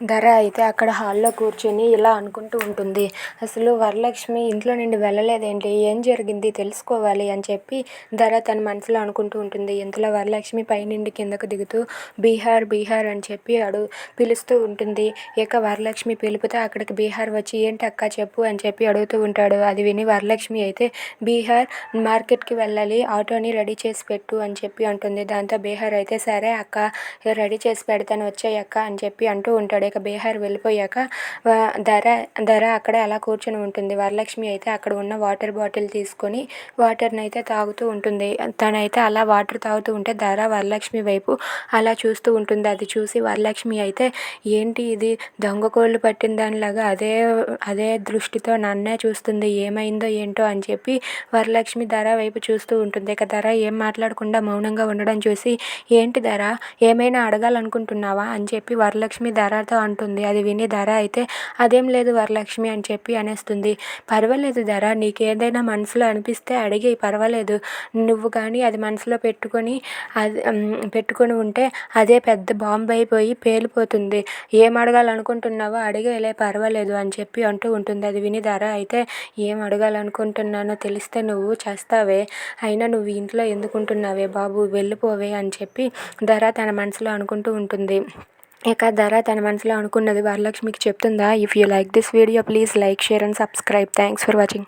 ధర అయితే అక్కడ హాల్లో కూర్చొని ఇలా అనుకుంటూ ఉంటుంది. అసలు వరలక్ష్మి ఇంట్లో నుండి వెళ్ళలేదేంటి? ఏం జరిగింది? తెలుసుకోవాలి అని చెప్పి ధర తన మనసులో అనుకుంటూ ఉంటుంది. ఇంతలో వరలక్ష్మి పైనుండి కిందకు దిగుతూ బీహార్ బీహార్ అని చెప్పి అడు పిలుస్తూ ఉంటుంది. ఇక వరలక్ష్మి పిలుపుతో అక్కడికి బీహార్ వచ్చి ఏంటి అక్క చెప్పు అని చెప్పి అడుగుతూ ఉంటాడు. అది విని వరలక్ష్మి అయితే బీహార్ మార్కెట్కి వెళ్ళాలి ఆటోని రెడీ చేసి పెట్టు అని చెప్పి అంటుంది. దాంతో బీహార్ అయితే సరే అక్క రెడీ చేసి పెడతాను వచ్చేయ్ అక్క అని చెప్పి అంటూ ఉంటాడు. ఇక బీహార్ వెళ్ళిపోయాక ధర ధర అక్కడే అలా కూర్చొని ఉంటుంది. వరలక్ష్మి అయితే అక్కడ ఉన్న వాటర్ బాటిల్ తీసుకొని వాటర్ని అయితే తాగుతూ ఉంటుంది. తనైతే అలా వాటర్ తాగుతూ ఉంటే ధర వరలక్ష్మి వైపు అలా చూస్తూ ఉంటుంది. అది చూసి వరలక్ష్మి అయితే ఏంటి ఇది? దొంగ కోళ్ళు పట్టిన దానిలాగా అదే అదే దృష్టితో నన్నే చూస్తుంది. ఏమైందో ఏంటో అని చెప్పి వరలక్ష్మి ధర వైపు చూస్తూ ఉంటుంది. ఇక ధర ఏం మాట్లాడకుండా మౌనంగా ఉండడం చూసి ఏంటి ధర? ఏమైనా అడగాలనుకుంటున్నావా? అని చెప్పి వరలక్ష్మి ధరతో అంటుంది. అది విని ధర అయితే అదేం లేదు వరలక్ష్మి అని చెప్పి అనేస్తుంది. పర్వాలేదు ధర నీకు ఏదైనా మనసులో అనిపిస్తే అడిగి పర్వాలేదు. నువ్వు కానీ అది మనసులో పెట్టుకొని అది పెట్టుకొని ఉంటే అదే పెద్ద బాంబు అయిపోయి పేలిపోతుంది. ఏం అడగాలనుకుంటున్నావో అడిగేలే పర్వాలేదు అని చెప్పి అంటూ ఉంటుంది. అది విని ధర అయితే ఏం అడగాలనుకుంటున్నానో తెలిస్తే నువ్వు చేస్తావే. అయినా నువ్వు ఇంట్లో ఎందుకుంటున్నావే బాబు? వెళ్ళిపోవే అని చెప్పి ధర తన మనసులో అనుకుంటూ ఉంటుంది. ఇక ధర తన మనసులో అనుకున్నది వరలక్ష్మికి చెప్తుందా? If you like this video please like share and subscribe thanks for watching